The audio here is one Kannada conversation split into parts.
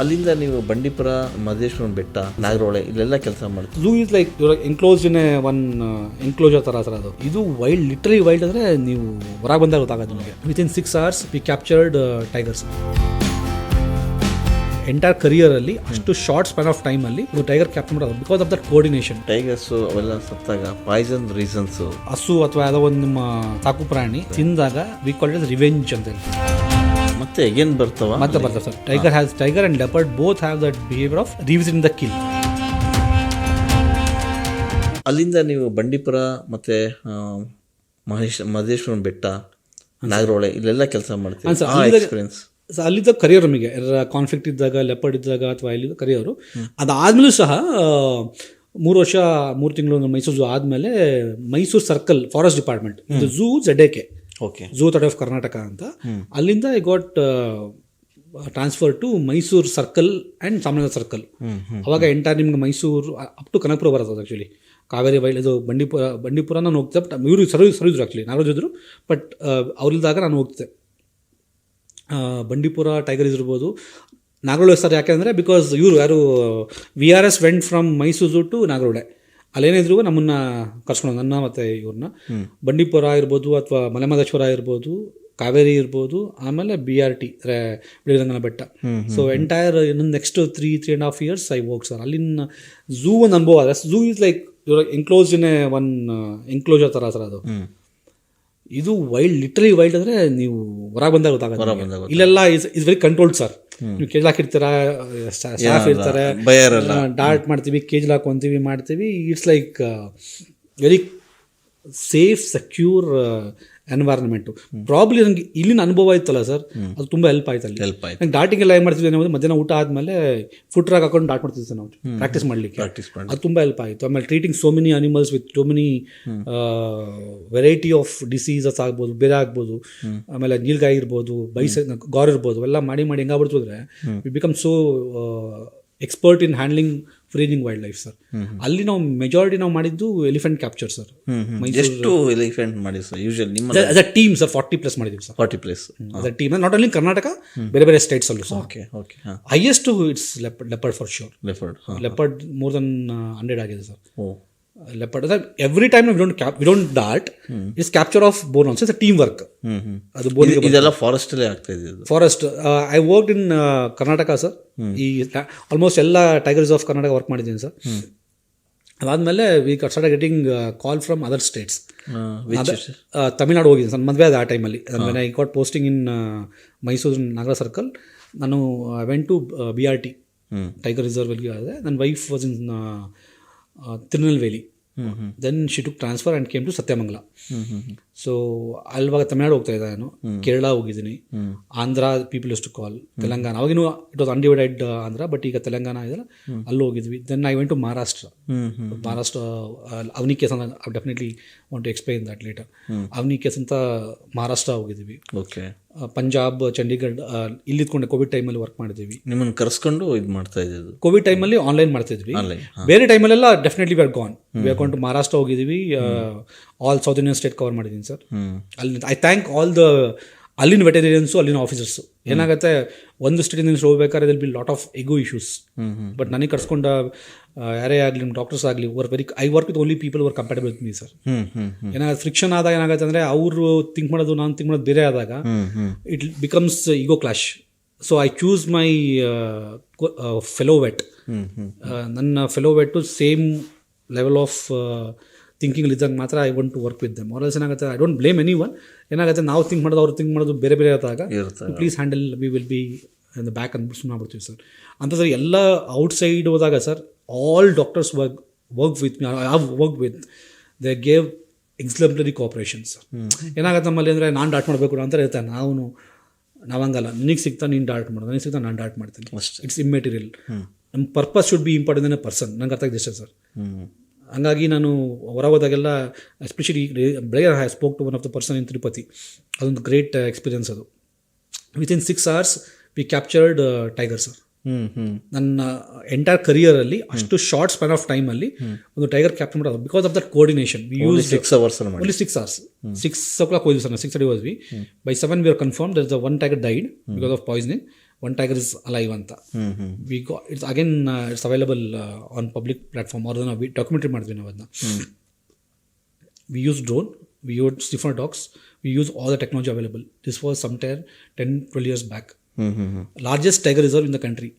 ಅಲ್ಲಿಂದ ನೀವು ಬಂಡೀಪುರ ಮಹದೇಶ್ವರನ ಬೆಟ್ಟ ನಾಗರೋಳೆ ಇಲ್ಲೆಲ್ಲ ಕೆಲಸ ಮಾಡ್ತೀವಿ zoo is like enclose in one enclosure ಥರ ಸರ್ ಅದು. ಇದು ವೈಲ್ಡ್ ಲಿಟ್ರಲಿ ವೈಲ್ಡ್ ಅಂದರೆ ನೀವು ಹೊರಗೆ ಬಂದಾಗ ಗೊತ್ತಾಗೋದು ನಿಮಗೆ. With in six hours we captured tigers entire career ಅಲ್ಲಿ ಅಷ್ಟು ಶಾರ್ಟ್ ಸ್ಪ್ಯಾನ್ ಆಫ್ ಟೈಮಲ್ಲಿ ಒಂದು ಟೈಗರ್ ಕ್ಯಾಪ್ಚರ್ ಮಾಡೋದು because of that coordination tigers ಅವೆಲ್ಲ ಸತ್ತಾಗ ಪಾಯ್ಸನ್ ರೀಸನ್ಸ್ ಹಸು ಅಥವಾ ಯಾವುದೋ ಒಂದು ನಿಮ್ಮ ಸಾಕು ಪ್ರಾಣಿ ತಿಂದಾಗ ವಿ ಕಾಲ್ ರಿವೆಂಜ್ ಅಂತ ಹೇಳಿ ಮತ್ತೆ ಎಗೇನ್ ಬರ್ತಾವ? ಮತ್ತೆ ಬರ್ತದೆ sir. Tiger has tiger and leopard both have that behaviour of revisiting the kill ಅಲ್ಲಿಂದ ನೀವು ಬಂಡೀಪುರ ಮತ್ತೆ ಮಹೇಶ್ ಮಹದೇಶ್ವರನ ಬೆಟ್ಟ ನಾಗರೋಳೆ ಇಲ್ಲೆಲ್ಲ ಕೆಲಸ ಮಾಡ್ತೀವಿ ಸರ್, ಆ ಎಕ್ಸ್ಪೀರಿಯನ್ಸ್ ಸೊ ಅಲ್ಲಿದ್ದ ಕರಿಯರ್ ನಮಗೆ. ಕಾನ್ಫ್ಲಿಕ್ಟ್ ಇದ್ದಾಗ ಲೆಪರ್ಡ್ ಇದ್ದಾಗ ಅಥವಾ ಇಲ್ಲಿ ಕರಿಯೋರು ಅದಾದಮೇಲೂ ಸಹ ಮೂರು ವರ್ಷ ಮೂರು ತಿಂಗಳು ಮೈಸೂರು ಝೂ ಆದಮೇಲೆ Mysuru circle forest department zoo Z K okay zoo thought of Karnataka ಅಂತ. ಅಲ್ಲಿಂದ I got transfer to Mysuru circle and Chamaraja circle ಅವಾಗ ಎಂಟರ್ ನಿಮ್ಗೆ ಮೈಸೂರು ಅಪ್ ಟು ಕನಕಪುರ ಬರೋದು ಆ್ಯಕ್ಚುಲಿ ಕಾವೇರಿ ಬೈಲ್ ಇದು ಬಂಡೀಪುರ ಬಂಡೀಪುರ ನಾನು ಹೋಗ್ತೆ ಬಟ್ ಇವರು ಸರ್ವಿಸ್ ಸರ್ವಿದ್ರು ಆ್ಯಕ್ಚುಲಿ ನಾರೋಜ್ ಇದ್ರು. ಬಟ್ ಅವ್ರಿಲ್ದಾಗ ನಾನು ಹೋಗ್ತೆ ಬಂಡೀಪುರ ಬಂಡೀಪುರ ಟೈಗರ್ ಇರ್ಬೋದು. ನಾಗರೋಳೆ ಸರ್ ಯಾಕೆಂದರೆ ಬಿಕಾಸ್ ಇವರು ಯಾರು we are as went from Mysuru to Nagarhole ಅಲ್ಲೇನಿದ್ರು ನಮ್ಮನ್ನ ಕರ್ಸ್ಕೊಂಡು ನನ್ನ ಮತ್ತೆ ಇವ್ರನ್ನ. ಬಂಡೀಪುರ ಇರ್ಬೋದು ಅಥವಾ ಮಲೆಮಹದೇಶ್ವರ ಇರ್ಬೋದು ಕಾವೇರಿ ಇರ್ಬೋದು ಆಮೇಲೆ ಬಿ ಆರ್ ಟಿ ಬಿಳಿರಂಗನ ಬೆಟ್ಟ. ಸೊ ಎಂಟೈರ್ ಇನ್ನೊಂದು next three three and half years I work sir ಅಲ್ಲಿನ ಝೂ ಒಂದು ಅನುಭವ ಅದ. ಝೂ ಇಸ್ ಲೈಕ್ ಇವರ ಎನ್ಕ್ಲೋಸ್ ಇನ್ ಒನ್ ಎನ್ಕ್ಲೋಜರ್ ಥರ ಸರ್ ಅದು. ಇದು ವೈಲ್ಡ್ ಲಿಟ್ರಲಿ ವೈಲ್ಡ್ ಅಂದ್ರೆ ನೀವು ಹೊರಗೆ ಬಂದಾಗ ಗೊತ್ತಾಗುತ್ತೆ. ಇಲ್ಲೆಲ್ಲ is is very controlled sir ನೀವು ಕೇಜ್ಲಾಕ್ ಇರ್ತೀರಾ ಸ್ಟಾಫ್ ಇರ್ತಾರೆ ಡಾರ್ಟ್ ಮಾಡ್ತೀವಿ ಕೇಜ್ ಹೊಂತೀವಿ ಮಾಡ್ತೀವಿ. It's like very safe secure environment probably ನನಗೆ ಇಲ್ಲಿನ ಅನುಭವ ಇತ್ತಲ್ಲ ಸರ್ ಅದು ತುಂಬ ಹೆಲ್ಪ್ ಆಯ್ತು ಅಲ್ಲಿ ಹೆಲ್ಪ್ ಆಯ್ತು. ನಂಗೆ ಡಾಟಿಂಗ್ ಎಲ್ಲ ಏನು ಮಾಡ್ತಿದ್ವಿ ಮಧ್ಯಾಹ್ನ ಊಟ ಆದಮೇಲೆ ಫುಡ್ ಟ್ರಾಕ್ ಹಾಕೊಂಡು ಡಾಟ್ ಮಾಡ್ತಿದ್ವಿ ನಾವು. ಪ್ರಾಕ್ಟೀಸ್ ಮಾಡಲಿಕ್ಕೆ. ಪ್ರಾಕ್ಟೀಸ್ ಮಾಡಿ ಅದು ತುಂಬ ಹೆಲ್ಪ್ ಆಯಿತು. ಆಮೇಲೆ treating so many animals with so many variety of diseases ಆಗ್ಬೋದು ಬೇರೆ ಆಗ್ಬೋದು. ಆಮೇಲೆ ನೀಲ್ಗಾಯಿ ಇರ್ಬೋದು ಬೈಸ ಗಾರ್ ಇರ್ಬೋದು ಎಲ್ಲ ಮಾಡಿ ಮಾಡಿ ಹೆಂಗಾಗ್ಬಿಡ್ತು ಅಂದರೆ we become so expert in handling freezing wildlife sir ಅಲ್ಲಿ ನಾವು ಮೆಜಾರಿಟಿ ನಾವು ಮಾಡಿದ್ದು ಎಲಿಫೆಂಟ್ ಕ್ಯಾಪ್ಚರ್ ಸರ್. ಎಷ್ಟು ಎಲಿಫೆಂಟ್ ಮಾಡಿ ಸರ್? ಯೂಶಲ್ ನಿಮ್ಮ as a team sir forty plus ಮಾಡಿದ್ವಿ sir. Forty plus a team not only Karnataka ಬೇರೆ ಬೇರೆ ಸ್ಟೇಟ್ಸ್ ಅಲ್ಲೂ sir. Okay okay highest it's leopard for shore leopard leopard more than hundred ಆಗಿದೆ sir. Leopard every time we don't cap we don't dot it's capture of bone also it's team work ಅದು ಬೋನ್ ಇದೆಲ್ಲ ಫಾರೆಸ್ಟಲ್ಲೇ ಆಗ್ತಾ ಇದೆ? Forest I work in Karnataka sir ಈ ಆಲ್ಮೋಸ್ಟ್ ಎಲ್ಲ ಟೈಗರ್ಸ್ ಆಫ್ ಕರ್ನಾಟಕ ವರ್ಕ್ ಮಾಡಿದ್ದೀನಿ ಸರ್ ಅದಾದಮೇಲೆ we start getting call from other states Tamil Nadu ಹೋಗಿದ್ದೀನಿ ಸರ್ ಮದುವೆ ಅದು ಆ ಟೈಮಲ್ಲಿ I got posting in Mysuru Nagara circle ನಾನು I went to B R T tiger tiger ಅಲ್ಲಿ ಆದರೆ ನನ್ನ wife was in Tirunelveli. Then she took transfer and came to Sathyamangala so ಅಲ್ವಾಗ Tamil Nadu ಹೋಗ್ತಾ ಇದ್ದೆ ನಾನು. ಕೇರಳ ಹೋಗಿದ್ದೀನಿ. Andhra people to call Telangana. ಅವಾಗಿನೂ it was undivided Andhra but ಈಗ ತೆಲಂಗಾಣ ಇದೆಲ್ಲ ಅಲ್ಲಿ ಹೋಗಿದ್ವಿ. Then I went to Maharashtra Maharashtra Avni case ಅಂತ definitely want to explain that later Avni case ಅಂತ ಮಹಾರಾಷ್ಟ್ರ ಹೋಗಿದ್ದೀವಿ ಓಕೆ ಪಂಜಾಬ್ ಚಂಡೀಗಢ ಇಲ್ಲಿ ಇದ್ಕೊಂಡೆ ಕೋವಿಡ್ ಟೈಮಲ್ಲಿ ವರ್ಕ್ ಮಾಡಿದ್ವಿ ನಿಮ್ಮನ್ನು ಕರೆಸ್ಕೊಂಡು ಇದು ಮಾಡ್ತಾ ಇದ್ದೀವಿ ಕೋವಿಡ್ ಟೈಮಲ್ಲಿ ಆನ್ಲೈನ್ ಮಾಡ್ತಿದ್ವಿ. ಇದ್ವಿ ಬೇರೆ ಟೈಮಲ್ಲೆಲ್ಲ definitely we gone we account Maharashtra ಹೋಗಿದ್ದೀವಿ. All south Indian state cover ಮಾಡಿದ್ದೀನಿ ಸರ್ ಅಲ್ಲಿ ಐ ಥ್ಯಾಂಕ್ ಆಲ್ ದ ಅಲ್ಲಿನ ವೆಟೇರಿಯನ್ಸು ಅಲ್ಲಿನ ಆಫೀಸರ್ಸು ಏನಾಗುತ್ತೆ, ಒಂದು ಸ್ಟೇಟಿಂದ ಹೋಗ್ಬೇಕಾದ್ರೆ there'll be lot of ego issues but ನನಗೆ ಕರ್ಸ್ಕೊಂಡ ಯಾರೇ ಆಗಲಿ ಡಾಕ್ಟರ್ಸ್ ಆಗಲಿ were very I work with only people were compatible with me sir ಏನಾಗ ಫ್ರಿಕ್ಷನ್ ಆದಾಗ ಏನಾಗುತ್ತೆ ಅಂದರೆ, ಅವರು ಥಿಂಕ್ ಮಾಡೋದು, ನಾನು ಥಿಂಕ್ ಮಾಡೋದು ಬೇರೆ ಆದಾಗ it becomes ego clash so I choose my fellow vet ನನ್ನ fellow vet same level of thinking ಇದ್ದಾಗ ಮಾತ್ರ I want to work with them ಆರ್ಎಲ್ಸ್ ಏನಾಗುತ್ತೆ? I don't blame any one ಏನಾಗುತ್ತೆ? ನಾವು ಥಿಂಕ್ ಮಾಡೋದು ಅವ್ರು ಥಿಂಕ್ ಮಾಡೋದು ಬೇರೆ ಬೇರೆ ಆದಾಗ please handle we will be in the back ಅಂದ್ಬಿಟ್ಟು ಸುಮ್ಮನೆ ಮಾಡ್ತೀವಿ ಸರ್ ಅಂತಂದ್ರೆ ಎಲ್ಲ ಔಟ್ಸೈಡ್ ಹೋದಾಗ sir all doctors work work with me I work with they gave exemplary cooperation sir ಏನಾಗುತ್ತೆ ನಮ್ಮಲ್ಲಿ ಅಂದರೆ ನಾನು ಡಾಟ್ ಮಾಡಬೇಕು ಅಂತ ಇರ್ತಾನೆ ನಾವು ನಾವು ಹಂಗಲ್ಲ ನಿನಗೆ ಸಿಗ್ತಾ ನೀನು ಡಾಟ್ ಮಾಡೋದು ನನಗೆ ಸಿಗ್ತಾ ನಾನು ಡಾಟ್ ಮಾಡ್ತೀನಿ. ಇಟ್ಸ್ ಇಮ್ಮೆಟೀರಿಯಲ್ ನಮ್ಮ purpose should be important than person ನಂಗೆ ಅರ್ಥ ಆಗಿದೆ ಸರ್ ಹಂಗಾಗಿ ನಾನು ಹೊರ ಹೋದಾಗೆಲ್ಲ ಎಸ್ಪೆಷಲಿ ಬೆಳಗ್ಗೆ I spoke to one of the person in Tirupati ಅದೊಂದು ಗ್ರೇಟ್ ಎಕ್ಸ್ಪೀರಿಯನ್ಸ್ ಅದು. With in six hours we captured tiger sir hmm hmm. ನನ್ನ ಎಂಟೈರ್ ಕರಿಯರಲ್ಲಿ ಅಷ್ಟು ಶಾರ್ಟ್ ಸ್ಪ್ಯಾನ್ ಆಫ್ ಟೈಮ್ ಅಲ್ಲಿ ಒಂದು ಟೈಗರ್ ಕ್ಯಾಪ್ಚರ್ ಮಾಡೋದು. Because of that coordination we use six hours only six hours six o'clock ಹೋದ್ವಿ ಸರ್ ಸಿಕ್ಸ್ ಹೋದ್ವಿ. By seven we are confirm there the one tiger died because of poisoning one tiger is alive ಅಂತ. ವಿ ಗಾ it's again it's available on public platform ಅವ್ರದ್ದು ನಾವು ಡಾಕ್ಯುಮೆಂಟ್ರಿ ಮಾಡಿದ್ವಿ ನಾವು ಅದನ್ನ we use drone we use different docs we use all the technology available this was some tyre ten twelve years back largest tiger reserve in the country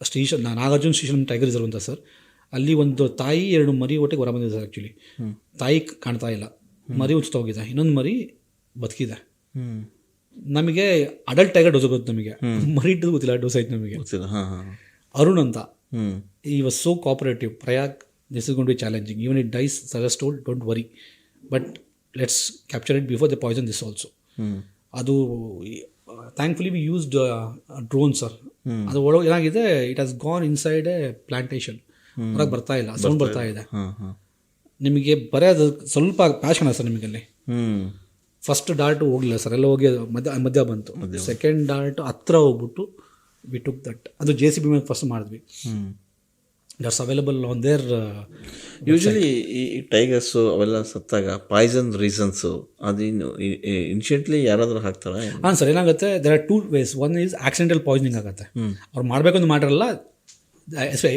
station Nagarjun station tiger reserve ಅಂತ ಸರ್ ಅಲ್ಲಿ ಒಂದು ತಾಯಿ ಎರಡು ಮರಿ ಒಟ್ಟಿಗೆ ಹೊರ ಬಂದಿದೆ ಸರ್ ಆ್ಯಕ್ಚುಲಿ ತಾಯಿ ಕಾಣ್ತಾ ಇಲ್ಲ. ಮರಿ ಹೋಗಿದೆ. ಇನ್ನೊಂದು ಮರಿ ಬದುಕಿದೆ. ನಮಗೆ ಅಡಲ್ಟ್ ಆಗಿ ಡೋಸ್ ಗೊತ್ತು ನಮಗೆ. ಮರಿ ಡೋಸ್ ಗೊತ್ತಿಲ್ಲ ಡೋಸ್ ಆಯ್ತು ನಮಗೆ. ಅರುಣ್ ಅಂತ. ಈ was so cooperative Prayag this is gonna be challenging even it dies suggest told don't worry but let's capture it before the poison this also ಅದು thankfully we used drone sir ಅದು ಒಳಗೆ ಏನಾಗಿದೆ it has gone inside A plantation ಹೊರಗೆ ಬರ್ತಾ ಇಲ್ಲ ಸೌಂಡ್ ಬರ್ತಾ ಇದೆ. ನಿಮಗೆ ಬರೀ ಅದು ಸ್ವಲ್ಪ ಪ್ಯಾಶನ್ ಸರ್ ನಿಮಗೆ ಅಲ್ಲಿ ಫಸ್ಟ್ ಡಾರ್ಟ್ ಹೋಗಲಿಲ್ಲ ಸರ್ ಎಲ್ಲ ಹೋಗಿ ಮಧ್ಯ ಮಧ್ಯ ಬಂತು. ಸೆಕೆಂಡ್ ಡಾರ್ಟ್ ಹತ್ರ ಹೋಗ್ಬಿಟ್ಟು ವಿ ಟುಕ್ ದಟ್ ಅದು ಜೆ ಸಿ ಬಿ ಮೇಲೆ ಫಸ್ಟ್ ಮಾಡಿದ್ವಿ. ಹ್ಞೂ ಅವೈಲೇಬಲ್ ಆನ್ ದೇರ್ ಯೂಶಲಿ ಈ ಟೈಗರ್ಸು ಅವೆಲ್ಲ ಸತ್ತಾಗ ಪಾಯ್ಸನ್ ರೀಸನ್ಸು ಅದೇನು ಇನ್ಶಿಯಂಟ್ಲಿ ಯಾರಾದರೂ ಹಾಕ್ತಾರೆ ಹಾಂ ಸರ್ ಏನಾಗುತ್ತೆ there are two ways one is accidental poisoning ಆಗುತ್ತೆ. ಅವ್ರು ಮಾಡಬೇಕಂತ ಮಾಡಿರಲ್ಲ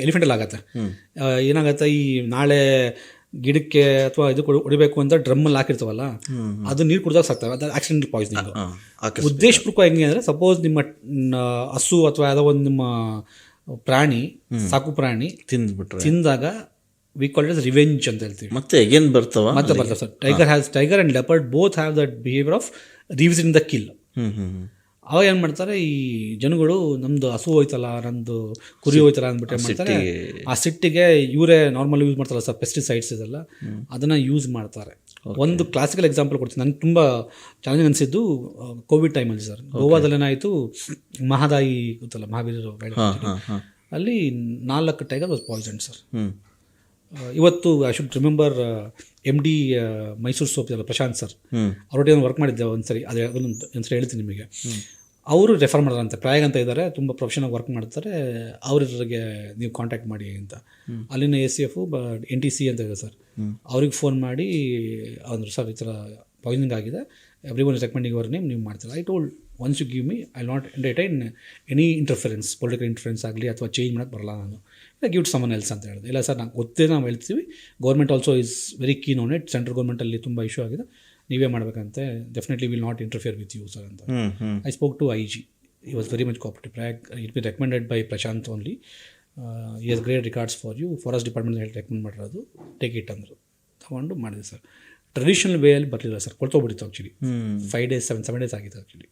ಎಲಿಫೆಂಟಲ್ಲಿ ಆಗುತ್ತೆ. ಏನಾಗುತ್ತೆ ಈ ನಾಳೆ ಗಿಡಕ್ಕೆ ಅಥವಾ ಇದು ಹೊಡಿಬೇಕು ಅಂತ ಡ್ರಮ್ಮಲ್ಲಿ ಹಾಕಿರ್ತಾವಲ್ಲ ಅದು ನೀರು ಕುಡಿದಾಗ ಸಾಕ್ತವೆ. ಅದು ಆಕ್ಸಿಡೆಂಟ್ ಪಾಯ್ಸನಿಂಗ್ ಉದ್ದೇಶಪೂರ್ವಕ ಹೆಂಗೆ ಅಂದ್ರೆ ಸಪೋಸ್ ನಿಮ್ಮ ಹಸು ಅಥವಾ ಯಾವುದೋ ಒಂದು ನಿಮ್ಮ ಪ್ರಾಣಿ ಸಾಕು ಪ್ರಾಣಿ ತಿಂದ್ಬಿಟ್ರೆ. ತಿಂದಾಗ ವಿ ಕಾಲ್ ಇಟ್ ರಿವೆಂಜ್ ಅಂತ ಹೇಳ್ತೀವಿ. ಮತ್ತೆ ಏನ್ ಬರ್ತಾವ ಮತ್ತೆ ಬರ್ತದೆ sir tiger has tiger and leopard both have that behaviour of revisiting the kill ಅವಾಗ ಏನು ಮಾಡ್ತಾರೆ ಈ ಜನಗಳು ನಮ್ದು ಹಸು ಹೋಯ್ತಲ್ಲ ನಂದು ಕುರಿ ಹೋಯ್ತಲ್ಲ ಅಂದ್ಬಿಟ್ಟು ಏನು ಮಾಡ್ತಾರೆ ಆ ಸಿಟ್ಟಿಗೆ ಇವರೇ ನಾರ್ಮಲ್ ಯೂಸ್ ಮಾಡ್ತಾರಲ್ಲ ಸರ್ ಪೆಸ್ಟಿಸೈಡ್ಸ್ ಇದೆಲ್ಲ. ಅದನ್ನು ಯೂಸ್ ಮಾಡ್ತಾರೆ. ಒಂದು ಕ್ಲಾಸಿಕಲ್ ಎಕ್ಸಾಂಪಲ್ ಕೊಡ್ತೀನಿ. ನನಗೆ ತುಂಬ ಚಾಲೆಂಜ್ ಅನಿಸಿದ್ದು ಕೋವಿಡ್ ಟೈಮಲ್ಲಿ ಸರ್. ಗೋವಾದಲ್ಲಿ ಏನಾಯಿತು ಮಹಾದಾಯಿ ಗೊತ್ತಲ್ಲ ಮಹಾವೀರ ಹಾಂ ಹಾಂ ಹಾಂ. ಅಲ್ಲಿ ನಾಲ್ಕು ಟೈಗರ್ ವಾಸ್ ಪಾಯ್ಸನ್ ಸರ್. ಇವತ್ತು I should remember M D Mysore soap Prashanth sir. ಅವರೊಟ್ಟಿಗೆ ವರ್ಕ್ ಮಾಡಿದ್ದೆ ಒಂದ್ಸರಿ. ಅದೇ ಅದೊಂದು ಒಂದ್ಸರಿ ಹೇಳ್ತೀನಿ ನಿಮಗೆ. ಅವರು ರೆಫರ್ ಮಾಡೋರಂತೆ ಪ್ರಾಯಗ್ ಅಂತ ಇದ್ದಾರೆ ತುಂಬ ಪ್ರೊಫೆಷನಾಗಿ ವರ್ಕ್ ಮಾಡ್ತಾರೆ. ಅವ್ರಿಗೆ ನೀವು ಕಾಂಟ್ಯಾಕ್ಟ್ ಮಾಡಿ ಅಂತ. ಅಲ್ಲಿನ A C F but N T C ಅಂತ ಇದೆ ಸರ್. ಅವ್ರಿಗೆ ಫೋನ್ ಮಾಡಿ ಅಂದರು ಸರ್ ಈ ಥರ ಪಾಯ್ಸನಿಂಗ್ ಆಗಿದೆ. Every one recommending our name ನೀವು ಮಾಡ್ತೀರಾ. I told once you give me I not entertain any interference political interference ಆಗಲಿ ಅಥವಾ ಚೇಂಜ್ ಮಾಡೋಕ್ಕೆ ಬರಲ್ಲ ನಾನು. ಇಲ್ಲ ಗಿವ್ ಸಮನ್ ಎಲ್ಸ್ ಅಂತ ಹೇಳಿದೆ ಇಲ್ಲ ಸರ್ ನಾವು ಗೊತ್ತೇ ನಾವು ಹೇಳ್ತೀವಿ. Government also is very keen on it central ಗೌರ್ಮೆಂಟಲ್ಲಿ ತುಂಬ ಇಶ್ಯೂ ಆಗಿದೆ. ನೀವೇ ಮಾಡಬೇಕಂತೆ definitely will not interfere with you sir ಅಂತ. I spoke to I G he was very much cooperative I it be recommended by Prashanth only he is great records for you forest department ಹೇಳಿ ರೆಕಮೆಂಡ್ ಮಾಡಿರೋದು. ಟೇಕ್ ಇಟ್ ಅಂದರು. ತೊಗೊಂಡು ಮಾಡಿದೆ ಸರ್ ಟ್ರೆಡಿಷನಲ್ ವೇಯಲ್ಲಿ ಬರಲಿಲ್ಲ sir ಕೊಳ್ತೋಗ್ಬಿಟ್ಟಿತ್ತು actually five days seven seven days ಆಗಿತ್ತು ಆ್ಯಕ್ಚುಲಿ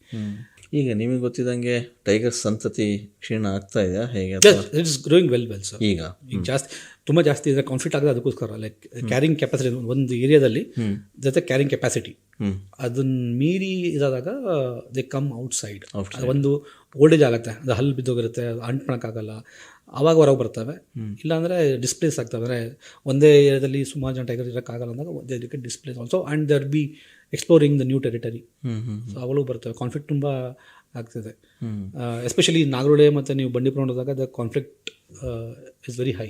ಈಗ ನಿಮಗೆ ಗೊತ್ತಿದ್ದಂಗೆ ಟೈಗರ್ ಸಂತತಿ ಕ್ಷೀಣ ಆಗ್ತಾ ಇದೆ ಹೇಗೆ it's it is growing well well sir ಈಗ? ಈಗ ಜಾಸ್ತಿ ತುಂಬ ಜಾಸ್ತಿ ಇದೆ ಕಾನ್ಫ್ಲಿಕ್ಟ್ ಆಗಿದೆ ಅದಕ್ಕೋಸ್ಕರ ಲೈಕ್ ಕ್ಯಾರಿಂಗ್ ಕೆಪಾಸಿಟಿ ಒಂದು ಏರಿಯಾದಲ್ಲಿ ಜೊತೆ ಕ್ಯಾರಿಂಗ್ ಕೆಪಾಸಿಟಿ ಅದನ್ನ ಮೀರಿ ಇದಾದಾಗ ದೇ ಕಮ್ ಔಟ್ ಸೈಡ್ ಒಂದು ಓಲ್ಡೇಜ್ ಆಗುತ್ತೆ. ಅದು ಹಲ್ಲು ಬಿದ್ದೋಗಿರುತ್ತೆ ಅಂಟ್ಕೊಳಕ್ಕಾಗಲ್ಲ ಅವಾಗ ಆವಾಗ ಹೊರಗೆ ಬರ್ತವೆ. ಇಲ್ಲಾಂದರೆ ಡಿಸ್ಪ್ಲೇಸ್ ಆಗ್ತವೆ. ಅಂದರೆ ಒಂದೇ ಏರಿಯಾದಲ್ಲಿ ಸುಮಾರು ಜನ ಟೈಗರ್ ಇರೋಕ್ಕಾಗಲ್ಲ ಅಂದಾಗ ಅದಕ್ಕೆ displace also and there be exploring the new territory so ಅವಳು ಬರ್ತವೆ. ಕಾನ್ಫ್ಲಿಕ್ಟ್ ತುಂಬ ಆಗ್ತಿದೆ. ಎಸ್ಪೆಷಲಿ ನಾಗರೋಡೆ ಮತ್ತು ನೀವು ಬಂಡೀಪುರ ನೋಡಿದಾಗ the conflict is very high